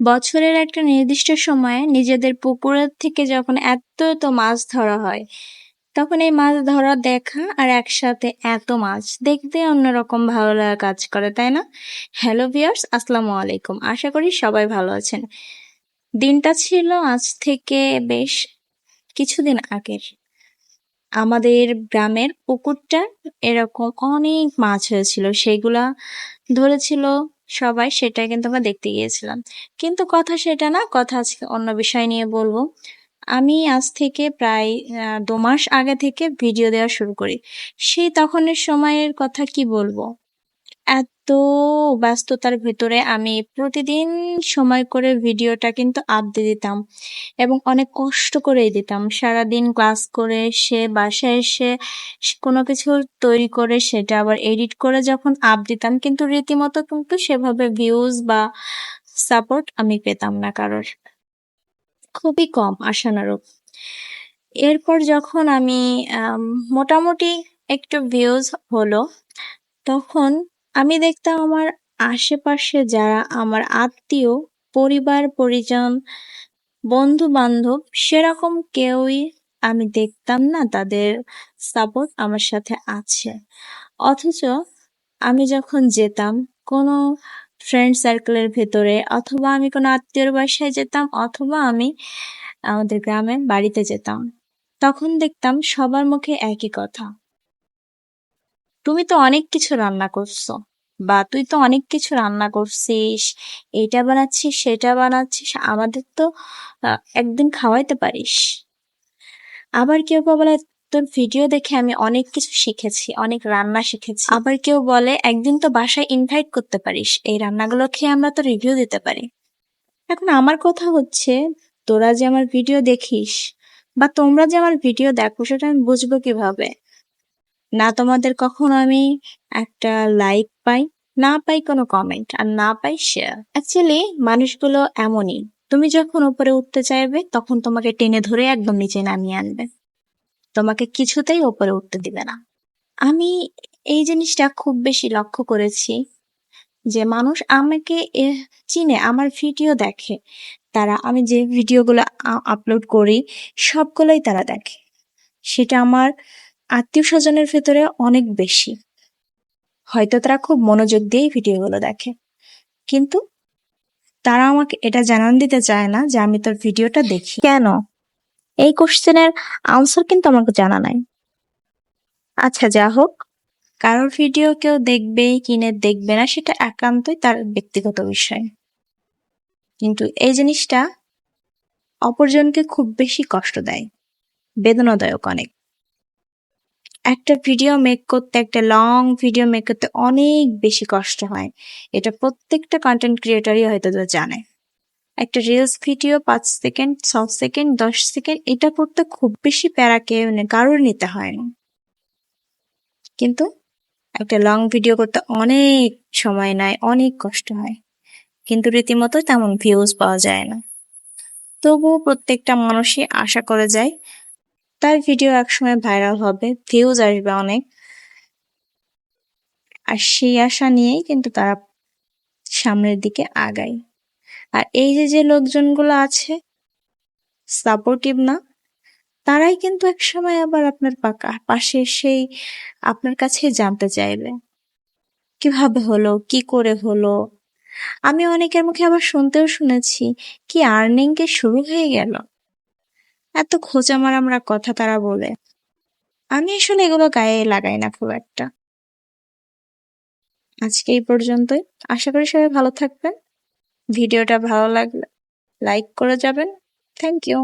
বছরের একটা নির্দিষ্ট সময়ে নিজেদের পুকুরের থেকে যখন এত এত মাছ ধরা হয়, তখন এই মাছ ধরা দেখা আর একসাথে এত মাছ দেখতে অন্যরকম ভালো লাগা কাজ করে, তাই না? হ্যালো ভিয়ার্স আসসালামু আলাইকুম। আশা করি সবাই ভালো আছেন। দিনটা ছিল আজ থেকে বেশ কিছুদিন আগের। আমাদের গ্রামের পুকুরটা এরকম অনেক মাছ হয়েছিল, সেগুলা ধরেছিল সবাই সেটাই কিন্তু আমরা দেখতে গিয়েছিলাম। কিন্তু কথা সেটা না, কথা আজকে অন্য বিষয় নিয়ে বলব। আমি আজ থেকে প্রায় দু মাস আগে থেকে ভিডিও দেওয়া শুরু করি। সেই তখনের সময়ের কথা কি বলব? এত ব্যস্ততার ভেতরে আমি প্রতিদিন সময় করে ভিডিওটা কিন্তু আপডেট দিতাম এবং অনেক কষ্ট করেই দিতাম। সারাদিন ক্লাস করে এসে বাসায় এসে কোনো কিছু তৈরি করে সেটা আবার এডিট করে যখন আপ দিতাম কিন্তু রীতিমতো কিন্তু সেভাবে ভিউজ বা সাপোর্ট আমি পেতাম না কারোর। খুবই কম আশানুরূপ। এরপর যখন আম, মোটামুটি একটু ভিউজ হলো তখন আমি দেখতাম আমার আশেপাশে যারা আমার আত্মীয়, পরিবার, পরিজন বন্ধু বান্ধব সেরকম কেউই আমি দেখতাম না তাদের সাপোর্ট আমার সাথে আছে। অথচ আমি যখন যেতাম কোনো ফ্রেন্ড সার্কেলের ভেতরে অথবা আমি কোনো আত্মীয়র বাসায় যেতাম অথবা আমি আমাদের গ্রামে বাড়িতে যেতাম, তখন দেখতাম সবার মুখে একই কথা। তুমি তো অনেক কিছু রান্না করছ, বা তুই তো অনেক কিছু রান্না করছিস, এটা বানাচ্ছিস, সেটা বানাচ্ছিস, আমাদের তো একদিন খাওয়াইতে পারিস। আবার কেউ বলে, তোর ভিডিও দেখে আমি অনেক কিছু শিখেছি, অনেক রান্না শিখেছি। আবার কেউ বলে, একদিন তো বাসায় ইনভাইট করতে পারিস, এই রান্নাগুলো খেয়ে আমরা তো রিভিউ দিতে পারি। এখন আমার কথা হচ্ছে, তোরা যে আমার ভিডিও দেখিস, বা তোমরা যে আমার ভিডিও দেখো, সেটা আমি বুঝব কীভাবে? না তোমাদের কখনো আমি একটা লাইক পাই, না পাই কোনো কমেন্ট আর না পাই শেয়ার অ্যাকচুয়ালি মানুষগুলো এমনই। তুমি যখন উপরে উঠতে চাইবে, তখন তোমাকে টেনে ধরে একদম নিচে নামিয়ে আনবে। তোমাকে কিছুতেই ওপরে উঠতে দিবে না। আমি এই জিনিসটা খুব বেশি লক্ষ্য করেছি যে মানুষ আমাকে চিনে, আমার ভিডিও দেখে। তারা, আমি যে ভিডিওগুলো আপলোড করি, সবগুলোই তারা দেখে। সেটা আমার আত্মীয় স্বজনের ভেতরে অনেক বেশি। হয়তো তারা খুব মনোযোগ দিয়েই ভিডিওগুলো দেখে। কিন্তু তারা আমাকে এটা জানান দিতে চায় না যে আমি তোর ভিডিওটা দেখি। কেন? এই কোশ্চেনের আনসার কিন্তু আমাকে জানা নাই। আচ্ছা যা হোক। কারোর ভিডিও কেউ দেখবে কিনে দেখবে না সেটা একান্তই তার ব্যক্তিগত বিষয়। কিন্তু এই জিনিসটা অপরজনকে খুব বেশি কষ্ট দেয়। বেদনাদায়ক অনেক। একটা ভিডিও মেক করতে, একটা লং ভিডিও মেক করতে অনেক বেশি কষ্ট হয়। এটা প্রত্যেকটা কন্টেন্ট ক্রিয়েটরই হয়তো তো জানে। একটা রিলস ভিডিও পাঁচ সেকেন্ড ছ সেকেন্ড দশ সেকেন্ড এটা করতে খুব বেশি প্যারা কেউ নে- কারোর নিতে হয় না। কিন্তু একটা লং ভিডিও করতে অনেক সময় নেয়, অনেক কষ্ট হয়। কিন্তু রীতিমতো তেমন ভিউজ পাওয়া যায় না। তবুও প্রত্যেকটা মানুষই আশা করে যায় তার ভিডিও একসময় ভাইরাল হবে ভিউজ আসবে অনেক। আর সেই আশা নিয়েই কিন্তু তারা সামনের দিকে আগায়। আর এই যে যে লোকজনগুলো আছে সাপোর্টিভ না, তারাই কিন্তু এক সময় আবার আপনার পাকা, পাশে সেই আপনার কাছে জানতে চাইবে। কীভাবে হলো, কি করে হলো? আমি অনেকের মুখে আবার শুনতেও শুনেছি, কি আর্নিং কি শুরু হয়ে গেল? এত খোঁচা মারামরা কথা তারা বলে। আমি আসলে এগুলো গায়ে লাগাই না খুব একটা। আজকে এই পর্যন্তই। আশা করি সবাই ভালো থাকবেন। ভিডিওটা ভালো লাগলে লাইক করে যাবেন। Thank you